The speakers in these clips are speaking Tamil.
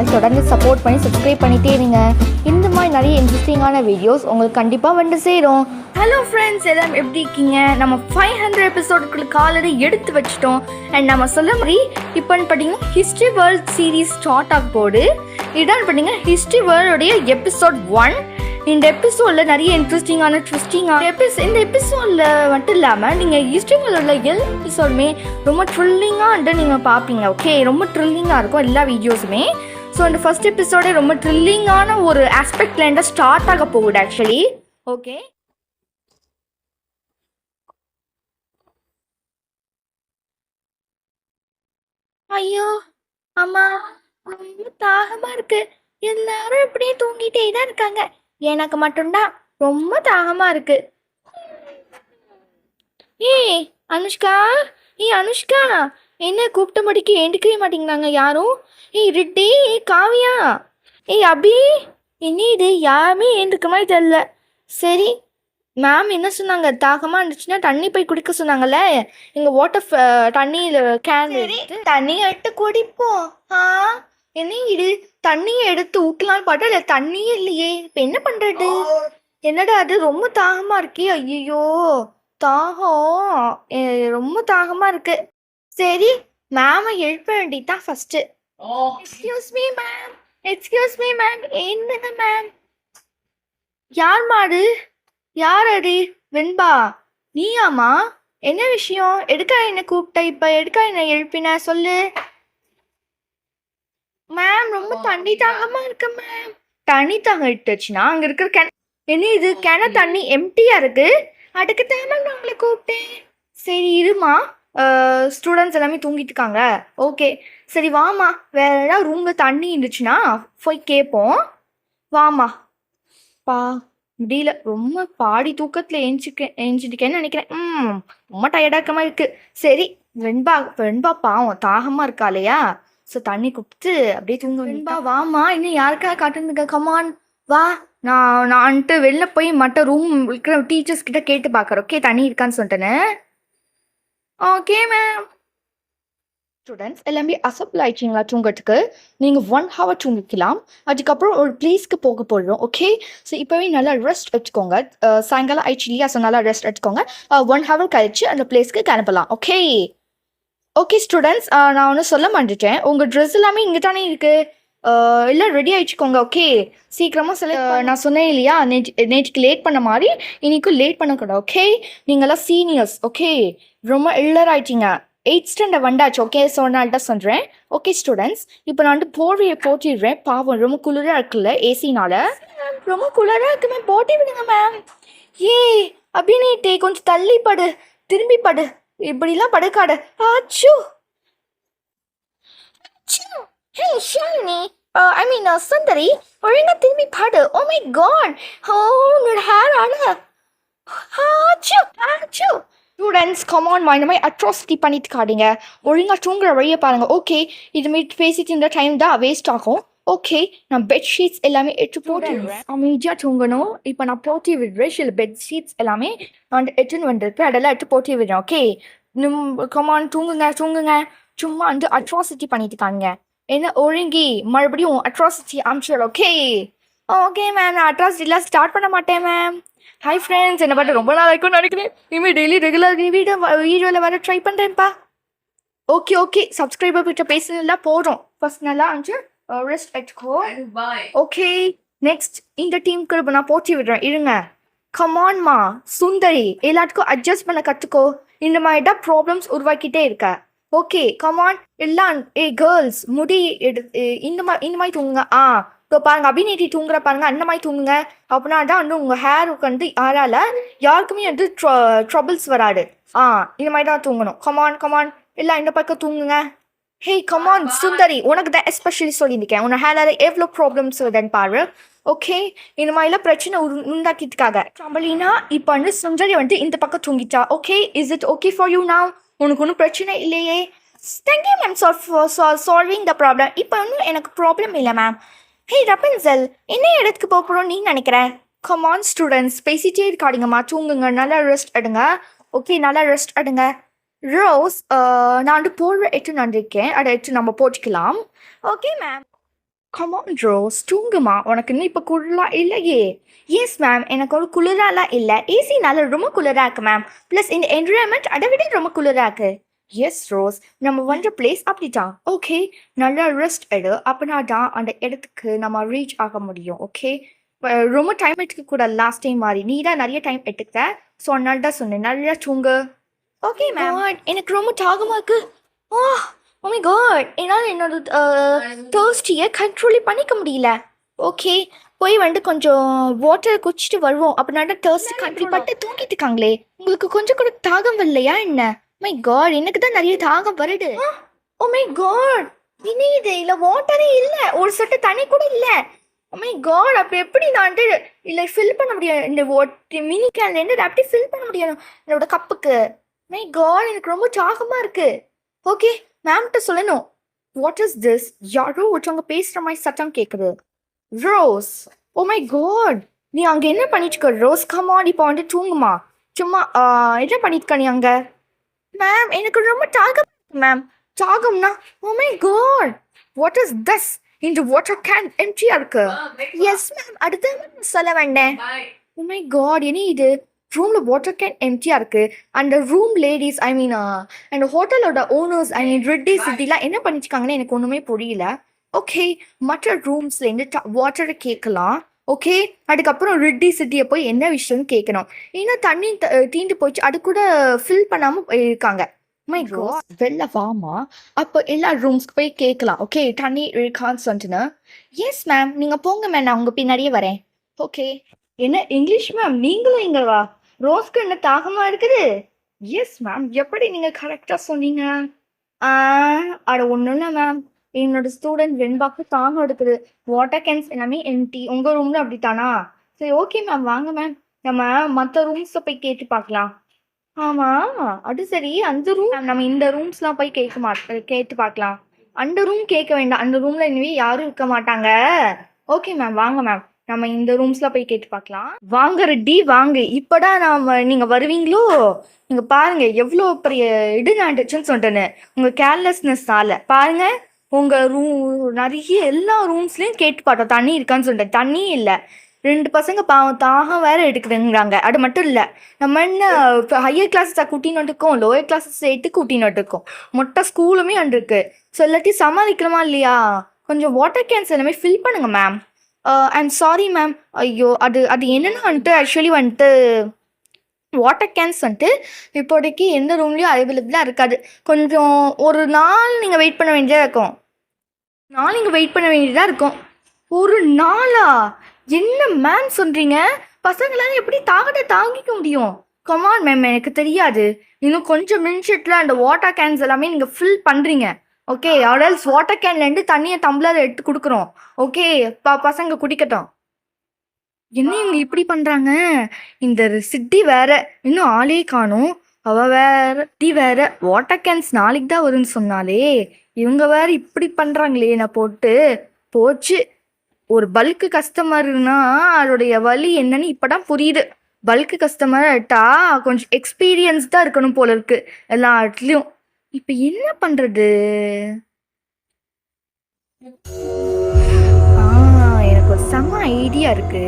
சேனல் தொடர்ந்து சப்போர்ட் பண்ணி சப்ஸ்கிரைப் பண்ணிட்டே இருங்க. இந்த மாதிரி நிறைய இன்ட்ரெஸ்டிங்கான வீடியோஸ் உங்களுக்கு கண்டிப்பாக வந்து சேரும். ஹலோ ஃப்ரெண்ட்ஸ் எல்லாம் எப்படி இருக்கீங்க? நம்ம ஃபைவ் ஹண்ட்ரட் எபிசோடுக்குள்ள ஆல்ரெடி எடுத்து வச்சிட்டோம். அண்ட் நம்ம சொல்ல மாதிரி இப்போன்னு பார்த்தீங்கன்னா ஹிஸ்ட்ரி வேர்ல்ட் சீரீஸ் ஸ்டார்ட் ஆக போடு இதான் பார்த்தீங்கன்னா ஹிஸ்ட்ரி வேர்ல்டுடைய எபிசோட் ஒன் இந்த எபிசோடில் நிறைய இன்ட்ரெஸ்டிங்கான ட்விஸ்டிங்கான எபிஸ் இந்த எபிசோடில் மட்டும் இல்லாமல் நீங்கள் ஹிஸ்ட்ரி உள்ள எல்லா எபிசோடுமே ரொம்ப த்ரில்லிங்காக வந்து நீங்கள் பார்ப்பீங்க ஓகே ரொம்ப த்ரில்லிங்காக இருக்கும் எல்லா வீடியோஸுமே ஸோ இந்த ஃபர்ஸ்ட் எபிசோடே ரொம்ப த்ரில்லிங்கான ஒரு ஆஸ்பெக்ட்லேருந்து ஸ்டார்ட் ஆக போகுது ஆக்சுவலி ஓகே ஐயோ அம்மா ரொம்ப தாகமா இருக்கு. எல்லாரும் இப்படியே தூங்கிட்டே தான் இருக்காங்க. எனக்கு மட்டும்தான் ரொம்ப தாகமா இருக்கு. ஏய் அனுஷ்கா ஏய் அனுஷ்கா. என்ன கூப்பிட்ட மடிக்கு ஏண்டுக்கவே மாட்டேங்கிறாங்க யாரும்? ஏய் ரிட்டி ஏய் காவியா. ஏய் அபி என்ன இது? யாருமே ஏந்துக்க மாதிரி தெரியல. சரி மேம் என்ன சொன்னாங்க? தாகமாக இருந்துச்சுன்னா தண்ணி போய் குடிக்க சொன்னாங்கல்ல? எங்கள் வாட்டர் தண்ணியில் கேன் தண்ணி எடுத்து குடிப்போம். ஆ? என்ன இது? தண்ணியை எடுத்து ஊட்டலாம்னு பார்த்தா இல்லை தண்ணியே இல்லையே. இப்போ என்ன பண்ணுறது என்னடா அது? ரொம்ப தாகமாக இருக்கே. ஐயோ தாகம். ரொம்ப தாகமாக இருக்கு. சரி மேமை எழுப்ப வேண்டியதுதான் first excuse me ma'am excuse me ma'am என்னங்க மேம் யார் மாடு? யார் அது? வெண்பா. நீயாம்மா? என்ன விஷயம்? எதுக்கா என்ன கூப்பிட்ட இப்ப? எதுக்கா என்ன எழுப்பின? சொல்லு. மேம் ரொம்ப தண்ணி தாகமா இருக்கு மேம் தண்ணி தாகம் எடுத்துச்சுன்னா அங்க இருக்கிற கிண என்ன இது? கிண தண்ணி எம்டியா இருக்கு? அதுக்கு தான் மேம் நான் உங்களை கூப்பிட்டேன். சரி இருமா. ஸ்டூடெண்ட்ஸ் எல்லாமே தூங்கிட்டு இருக்காங்க. ஓகே சரி வாமா வேற ஏதாவது ரூம்ல தண்ணி இருந்துச்சுன்னா போய் கேட்போம் வாமா பா முடியல. ரொம்ப பாடி தூக்கத்தில் ஏஞ்சிக்க ஏஞ்சிருக்கேன்னு நினைக்கிறேன். ம் ரொம்ப டயர்டாக்கமாக இருக்கு சரி வெண்பா வெண்பா பாவம். தாகமாக இருக்கா இல்லையா? ஸோ தண்ணி கொடுத்து அப்படியே தூங்க வெண்பா வாமா இன்னும் யாருக்கா காட்டுங்க கமான் வா. நான் நான்ட்டு வெளில போய் மற்ற ரூம் இருக்கிற டீச்சர்ஸ் கிட்ட கேட்டு பார்க்குறேன் ஓகே தண்ணி இருக்கான்னு சொல்லிட்டேன்னு ஓகே மேம் ஸ்டூடெண்ட்ஸ் எல்லாமே அசப்பிள் ஆயிடுச்சிங்களா தூங்கிறதுக்கு? நீங்கள் ஒன் ஹவர் தூங்கிக்கலாம். அதுக்கப்புறம் ஒரு பிளேஸ்க்கு போக போடுறோம் ஓகே ஸோ இப்போவே நல்லா ரெஸ்ட் எடுத்துக்கோங்க. சாயங்காலம் ஆயிடுச்சு இல்லையா? ஸோ நல்லா ரெஸ்ட் எடுத்துக்கோங்க. ஒன் ஹவர் கழிச்சு அந்த பிளேஸ்க்கு கிளம்பலாம் ஓகே ஓகே ஸ்டூடெண்ட்ஸ் நான் ஒன்று சொல்ல மாட்டேன் உங்கள் ட்ரெஸ் எல்லாமே இங்கே தானே இருக்குது எல்லாம் ரெடி ஆயிடுச்சுக்கோங்க ஓகே சீக்கிரமாக செலக்ட் நான் சொன்னேன் இல்லையா நேற்று நேற்றுக்கு லேட் பண்ண மாதிரி இன்னைக்கும் லேட் பண்ணக்கூடாது ஓகே நீங்களாம் சீனியர்ஸ் ஓகே ரொம்ப எல்லர் ஆயிட்டீங்க எயிட் ஸ்டாண்டர்ட் வந்தாச்சு ஓகே ஸோ நான் தான் சொல்கிறேன் ஓகே ஸ்டூடெண்ட்ஸ் இப்போ நான் வந்து போர்வையை போட்டிடுறேன் பாவம் ரொம்ப குளிராக இருக்குல்ல ஏசினால ரொம்ப குளிராக இருக்கு மேம் போட்டி விடுங்க மேம் ஏ அபிநீட்டே கொஞ்சம் தள்ளி படு திரும்பி படு. இப்படிலாம் படுக்காடு ஆச்சு ஹே ஷாலினி ஐ மீன் சுந்தரி ஒழுங்கா திரும்பி பாடு ஓ மை காட் ஹோ உன்னோட ஹேர் அழக ஆச்சு ஆச்சு ஸ்டூடெண்ட்ஸ் கமான் இந்த மாதிரி அட்ராசிட்டி பண்ணிட்டு காடுங்க ஒழுங்கா தூங்குற வழியை பாருங்கள் ஓகே இதுமாரி பேசிட்டு இந்த டைம் தான் வேஸ்ட் ஆகும் ஓகே நான் பெட்ஷீட்ஸ் எல்லாமே எடுத்து போட்டு அமைதியாக தூங்கணும் இப்போ நான் போட்டி விடுறேன் சில பெட்ஷீட்ஸ் எல்லாமே நான் எட்டுன்னு எடுத்துன்னு வந்திருப்பேன் அதெல்லாம் எடுத்து போட்டி விடுறேன் ஓகே நிம் கமான் தூங்குங்க தூங்குங்க சும்மா வந்து அட்ராசிட்டி பண்ணிட்டு இருக்காங்க என்ன ஒழுங்கி? மறுபடியும் அட்ராசிட்டி அமிச்சிடல் ஓகே ஓகே மேம் நான் அட்ராசிட்டிலாம் ஸ்டார்ட் பண்ண மாட்டேன் மேம் ஹாய் ஃப்ரெண்ட்ஸ் என்ன பண்ண ரொம்ப நாள் இருக்கும்னு நினைக்கிறேன். இனிமேல் டெய்லி ரெகுலர் வீடியோ வீடியோவில் வர ட்ரை பண்ணுறேன்ப்பா ஓகே ஓகே சப்ஸ்கிரைபர் கிட்ட பேசுனதுலாம் போதும். ஃபர்ஸ்ட் நல்லா அஞ்சு ரெஸ்ட் எடுத்துக்கோ. ஓகே நெக்ஸ்ட் இந்த டீமுக்கு இப்போ நான் போட்டி விடுறேன். இருங்க. கமான்மா சுந்தரி எல்லாத்துக்கும் அட்ஜஸ்ட் பண்ண கற்றுக்கோ இந்த மாதிரி தான் ப்ராப்ளம்ஸ் உருவாக்கிட்டே இருக்க. ஓகே கமான் எல்லாம் ஏ கேர்ள்ஸ் முடி எடு இந்த மாதிரி இந்த மாதிரி தூங்குங்க. ஆ இப்போ பாருங்க அபிநேட்டி தூங்குற பாருங்க அந்த மாதிரி தூங்குங்க. அப்படின்னா தான் வந்து உங்கள் ஹேருக்கு வந்து யாரால யாருக்குமே வந்து ட்ரபிள்ஸ் வராது. ஆ இந்த மாதிரி தான் தூங்கணும் கமான் கமான் எல்லாம் இந்த பக்கம் தூங்குங்க. ஹே கமான் சுந்தரி உனக்கு தான் எஸ்பெஷலி சொல்லியிருக்கேன். உன் ஹேரில் எவ்வளோ ப்ராப்ளம்ஸ் வருதுன்னு பாரு. ஓகே இந்த மாதிரிலாம் பிரச்சனை உண்டாக்கிட்டுக்காக சம்பளினா இப்போ வந்து சுந்தரி வந்து இந்த பக்கம் தூங்கிட்டா. Okay is it okay for you now? உனக்கு ஒன்றும் பிரச்சனை இல்லையே. Thank you ma'am sir solving the problem இப்போ ஒன்றும் எனக்கு ப்ராப்ளம் இல்லை மேம் ஹே ரப்பன்சல் என்ன இடத்துக்கு போக போகிறோம் நீ நினைக்கிறேன் கமான் ஸ்டூடெண்ட்ஸ் பேசிட்டே இருக்காதீங்கம்மா. தூங்குங்க நல்லா ரெஸ்ட் எடுங்க. ஓகே நல்லா ரெஸ்ட் எடுங்க. ரோஸ் நான் வந்து போடுற எட்டு வந்திருக்கேன் அதை எட்டு நம்ம போட்டுக்கலாம். ஓகே மேம் கமான் ரோஸ் தூங்குமா? உனக்கு இன்னும் இப்போ குளிராக இல்லையே. எஸ் மேம் எனக்கு ஒரு குளிராலாம் இல்லை. ஏசினால ரொம்ப குளிராக இருக்கு மேம் ப்ளஸ் இந்த என்விரான்மெண்ட் அதை விட ரொம்ப குளிராக இருக்கு. எஸ் ரோஸ் நம்ம வந்த பிளேஸ் அப்படிதான் ஓகே நல்லா ரெஸ்ட் எடு. அப்படின்னா தான் அந்த இடத்துக்கு நம்ம ரீச் ஆக முடியும். ஓகே ரொம்ப டைம் எடுத்துக்க கூட லாஸ்ட் டைம் மாதிரி. நீ தான் நிறைய டைம் எடுத்துக்கிட்ட ஸோ அதனால தான் சொன்னேன். நல்லா தூங்கு. ஓகே மேம் எனக்கு ரொம்ப தாகமாக இருக்கு. ஓ ஓ மை காட் என்னால் என்னோட டோஸ்டியை கண்ட்ரோலே பண்ணிக்க முடியல. ஓகே போய் வந்து கொஞ்சம் வாட்டர் குடிச்சிட்டு வருவோம். அப்படின்னா டர்ஸ்ட் கண்ட்ரோல் பட்டு தூங்கிட்டு இருக்காங்களே. உங்களுக்கு கொஞ்சம் கூட தாகம் வரலையா என்ன? மை காட் எனக்கு தான் நிறைய தாகம் வருது. ஓ மை காட் இனி இது? இல்லை வாட்டரே இல்லை. ஒரு சொட்டு தண்ணி கூட இல்லை. மை காட் அப்போ எப்படி நான் வந்து இல்லை ஃபில் பண்ண முடியும்? இந்த வாட்டர் மினி கேன்லேருந்து அப்படியே ஃபில் பண்ண முடியும்? என்னோட கப்புக்கு மை காட் எனக்கு ரொம்ப தாகமாக இருக்கு. ஓகே மேம்கிட்ட சொல்லணும் வாட் இஸ் திஸ் யாரோ ஒருத்தவங்க பேசுகிற மாதிரி சத்தம் கேட்குது ரோஸ் ஓ மை காட் நீ அங்கே என்ன பண்ணிட்டு இருக்க? ரோஸ் கமான் இப்போ வந்து தூங்குமா? சும்மா என்ன பண்ணிட்டு இருக்க நீ அங்கே? மேம் எனக்கு ரொம்ப தாகம் மேம் தாகம்னா ஓ my god what is this இந்த வாட்டர் கேன் எம்டியா இருக்கு. எஸ் மேம் அடுத்த சொல்ல வேண்டேன் ஓ மை காட் என்ன இது? ரூம்ல வாட்டர் கேன் எம்டியா இருக்கு. அந்த ரூம் லேடிஸ் ஐ மீன் அந்த ஹோட்டலோட ஓனர்ஸ் ஐ மீன் ரெட்டி சிட்டிலாம் என்ன பண்ணிச்சுக்காங்கன்னு எனக்கு ஒன்றுமே புரியல. ஓகே மற்ற ரூம்ஸ்லேருந்து வாட்டரை கேட்கலாம். ஓகே அதுக்கப்புறம் ரெட்டி சிட்டியை போய் என்ன விஷயம்னு கேட்கணும். ஏன்னா தண்ணி த- தீந்து போச்சு அது கூட ஃபில் பண்ணாமல் இருக்காங்க மை காட் வெளில வாமா. அப்போ எல்லா ரூம்ஸ்க்கு போய் கேட்கலாம். ஓகே தண்ணி இருக்கான்னு சொல்லிட்டுன்னு. எஸ் மேம் நீங்கள் போங்க மேம் நான் உங்கள் பின்னாடியே வரேன். ஓகே என்ன இங்கிலீஷ் மேம் நீங்களும் இங்கே வா. ரோஸ்க்கு என்ன தாகமாக இருக்குது? எஸ் மேம் எப்படி நீங்கள் கரெக்டாக சொன்னீங்க? அட ஒன்றும் இல்லை மேம் என்னோட ஸ்டூடெண்ட் வெண்பாக்கு தாகம் எடுக்குது. வாட்டர் கேன்ஸ் எல்லாமே எம்டி உங்கள் ரூமில் அப்படித்தானா? சரி ஓகே மேம் வாங்க மேம் நம்ம மற்ற ரூம்ஸை போய் கேட்டு பார்க்கலாம். ஆமாம் அது சரி. அந்த ரூம் நம்ம இந்த ரூம்ஸ்லாம் போய் கேட்க மாட்டோம் கேட்டு பார்க்கலாம். அந்த ரூம் கேட்க வேண்டாம். அந்த ரூமில் இனிமே யாரும் இருக்க மாட்டாங்க. ஓகே மேம் வாங்க மேம் நம்ம இந்த ரூம்ஸ்ல போய் கேட்டு பார்க்கலாம். வாங்க ரெட்டி வாங்க. இப்போதான் நாம நீங்க வருவீங்களோ? நீங்க பாருங்க எவ்வளோ பெரிய இடு நாண்டுச்சுன்னு சொல்லிட்டேன்னு உங்க கேர்லெஸ்னஸ்னால பாருங்க உங்க ரூம் நிறைய எல்லா ரூம்ஸ்லயும் கேட்டு பார்த்தோம் தண்ணி இருக்கான்னு சொல்லிட்டேன். தண்ணி இல்லை. ரெண்டு பசங்க பாவம் தாகம் வேற எடுக்குதுங்கிறாங்க அது மட்டும் இல்லை நம்ம என்ன ஹையர் கிளாஸஸாக கூட்டின்னு இருக்கோம் லோயர் கிளாஸஸ் சேர்த்து கூட்டின்னு இருக்கோம் மொட்டை ஸ்கூலுமே அண்டு இருக்கு ஸோ எல்லாத்தையும் இல்லையா? கொஞ்சம் வாட்டர் கேன்ஸ் எல்லாமே ஃபில் பண்ணுங்க மேம் அண்ட் சாரி மேம் ஐயோ அது அது என்னென்னு வந்துட்டு ஆக்சுவலி வந்துட்டு வாட்டர் கேன்ஸ் வந்துட்டு இப்போதைக்கு எந்த ரூம்லேயும் அவைலபிளாக இருக்காது. கொஞ்சம் ஒரு நாள் நீங்கள் வெயிட் பண்ண வேண்டியதாக இருக்கும். நாள் நீங்கள் வெயிட் பண்ண வேண்டியதாக இருக்கும். ஒரு நாளா? என்ன மேம் சொல்கிறீங்க பசங்களால எப்படி தாகத்தை தாங்கிக்க முடியும்? கமான் மேம் எனக்கு தெரியாது. இன்னும் கொஞ்சம் மின்ஷெட்டில் அந்த வாட்டர் கேன்ஸ் எல்லாமே நீங்கள் ஃபில் பண்ணுறீங்க ஓகே ஆர்டல்ஸ் வாட்டர் கேன்லேருந்து தண்ணியை டம்ளர் எடுத்து கொடுக்குறோம். ஓகே ப பசங்க குடிக்கட்டும். என்ன இவங்க இப்படி பண்ணுறாங்க இந்த சிட்டி வேற இன்னும் ஆளே காணும். அவ வேற டி வேற வாட்டர் கேன்ஸ் நாளைக்கு தான் வரும்னு சொன்னாலே இவங்க வேற இப்படி பண்ணுறாங்களே நான் போட்டு. போச்சு. ஒரு பல்க்கு கஸ்டமர்னா அதோடைய வலி என்னன்னு இப்போதான் புரியுது. பல்க்கு கஸ்டமர் ஆட்டா கொஞ்சம் எக்ஸ்பீரியன்ஸ் தான் இருக்கணும் போல இருக்கு. எல்லா இடத்துலையும். இப்ப என்ன பண்றது? ஆ எனக்கு ஒரு செம்ம ஐடியா இருக்கு.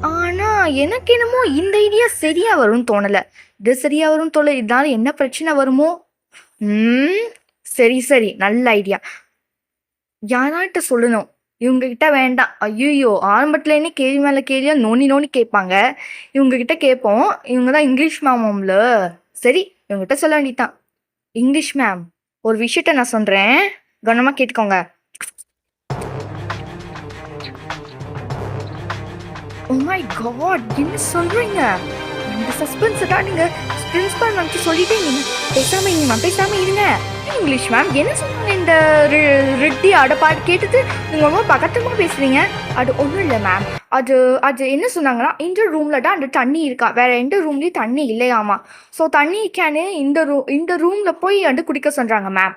ஆனா எனக்கு என்னமோ இந்த ஐடியா சரியா வரும்னு தோணல. இது சரியா வரும் தோணல. இதனால என்ன பிரச்சனை வருமோ? ம் சரி சரி. நல்ல ஐடியா யாராட்ட சொல்லணும்? இவங்க கிட்ட வேண்டாம் ஐயோ என்ன கேள்வி மேலே கேள்வியா நோண்டி நோண்டி கேட்பாங்க. இவங்க கிட்ட கேட்போம். இவங்க தான் இங்கிலீஷ் மேமம்ல. சரி இவங்ககிட்ட சொல்ல வேண்டியதான் இங்கிலீஷ் மேம் ஒரு விஷயத்த நான் சொல்கிறேன் கவனமாக கேட்டுக்கோங்க. ஓ மை காட் என்ன சொல்கிறீங்க இந்த சஸ்பென்ஸ் தான் நீங்கள் பிரின்சிபல் மேம்க்கு சொல்லிட்டே நீங்க பேசாம இருங்க மேம் பேசாம இருங்க. இங்கிலீஷ் மேம் என்ன சொன்னாங்க இந்த ரெட்டி அடப்பாடு பாட்டு கேட்டுட்டு? நீங்க ரொம்ப பக்கத்தமாக பேசுகிறீங்க அது ஒன்றும் இல்லை மேம் அது அது என்ன சொன்னாங்கன்னா இந்த ரூமில் தான் அந்த தண்ணி இருக்கா? வேறு எந்த ரூம்லேயும் தண்ணி இல்லையாமா? ஸோ தண்ணி கேனு இந்த ரூ இந்த ரூமில் போய் வந்து குடிக்க சொல்கிறாங்க மேம்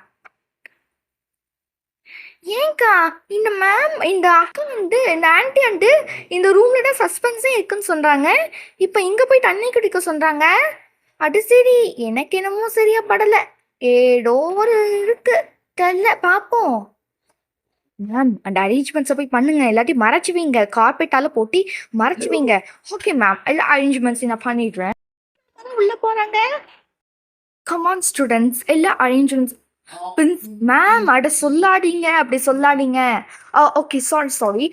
ஏங்கா இந்த மேம் இந்த அக்கா வந்து இந்த ஆன்ட்டி வந்து இந்த ரூம்ல தான் சஸ்பென்ஸே இருக்குன்னு சொல்கிறாங்க இப்போ இங்கே போய் தண்ணி குடிக்க சொல்கிறாங்க அது சரி எனக்கு என்னமோ சரியா படல. ஏதோ ஒரு இருக்கு. தெரியல பார்ப்போம் மேம் அந்த அரேஞ்ச்மெண்ட்ஸை போய் பண்ணுங்க. இல்லாட்டி மறைச்சு வைங்க. கார்பெட்டால போட்டி மறைச்சு வைங்க. ஓகே மேம் எல்லா அரேஞ்ச்மெண்ட்ஸையும் நான் பண்ணிடுறேன். உள்ள போறாங்க. கமான் ஸ்டூடெண்ட்ஸ் எல்லா அரேஞ்ச்மெண்ட்ஸ் மேம் அட சொல்லாதீங்க. அப்படி சொல்லாதீங்க. ஓகே சாரி சாரி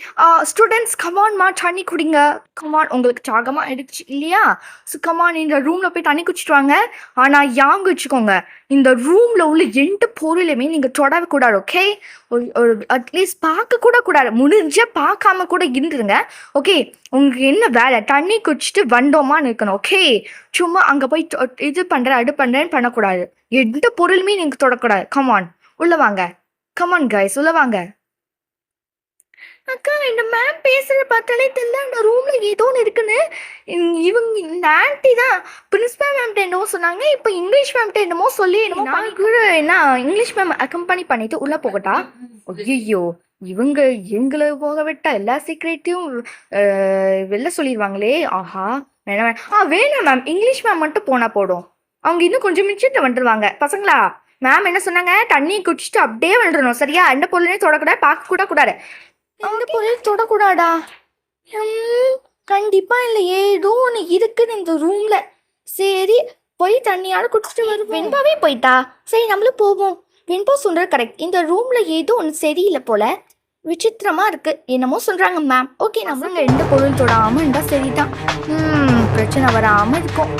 ஸ்டூடெண்ட்ஸ் கமான்மா தண்ணி குடிங்க. கமான் உங்களுக்கு சாகமாக எடுத்துச்சு இல்லையா? ஸோ கமான் இந்த ரூமில் போய் தண்ணி குடிச்சிட்டு வாங்க. ஆனால் யாங்க வச்சுக்கோங்க இந்த ரூமில் உள்ள எந்த பொருளையுமே நீங்கள் தொடவே கூடாது ஓகே ஒரு ஒரு அட்லீஸ்ட் பார்க்க கூட கூடாது. முடிஞ்ச பார்க்காம கூட இருந்துருங்க ஓகே உங்களுக்கு என்ன வேலை? தண்ணி குடிச்சிட்டு வந்தோமான்னு இருக்கணும் ஓகே சும்மா அங்கே போய் இது பண்ணுறேன் அது பண்ணுறேன்னு பண்ணக்கூடாது. எந்த பொருளுமே நீங்கள் தொடக்கூடாது. கமான் உள்ளே வாங்க. கமான் கைஸ் உள்ளே வாங்க. அக்கா இந்த மேம் பேசுறத பார்த்தாலே தெரியல. அந்த ரூம்ல ஏதோ ஒன்று இருக்குன்னு. இவங்க- இந்த ஆன்ட்டி தான். பிரின்சிபல் மேம்கிட்ட என்னமோ சொன்னாங்க. இப்போ இங்கிலீஷ் மேம்கிட்ட என்னமோ சொல்லி என்னமோ நான் கூட என்ன இங்கிலீஷ் மேம் அக்கம்பனி பண்ணிட்டு உள்ள போகட்டா? ஐயோ இவங்க எங்களை போக விட்டா எல்லா சீக்ரெட்டையும் வெளில சொல்லிடுவாங்களே ஆஹா வேணாம் வேணாம். ஆ வேணாம் மேம் இங்கிலீஷ் மேம் மட்டும் போனா போடும் அவங்க இன்னும் கொஞ்சம் மிச்சத்தை வந்துடுவாங்க பசங்களா மேம் என்ன சொன்னாங்க? தண்ணி குடிச்சிட்டு அப்படியே வந்துடணும். சரியா? எந்த பொருளையும் தொடக்கூடாது பார்க்க கூட கூடாது. இந்த பொருள் தொடக்கூடாடா கண்டிப்பா இல்லை ஏதோ ஒன்று இருக்குன்னு இந்த ரூம்ல சரி போய் தண்ணியால குடிச்சிட்டு வரும் வெண்பாவே போயிட்டா? சரி நம்மளும் போவோம். வெண்பா சொல்ற கரெக்ட் இந்த ரூம்ல ஏதோ ஒன்று சரியில்லை போல. விசித்திரமா இருக்கு. என்னமோ சொல்றாங்க மேம் ஓகே நம்ம எந்த பொருள் தொடாம இருந்தா சரிதான். ம் பிரச்சனை வராம இருக்கும்.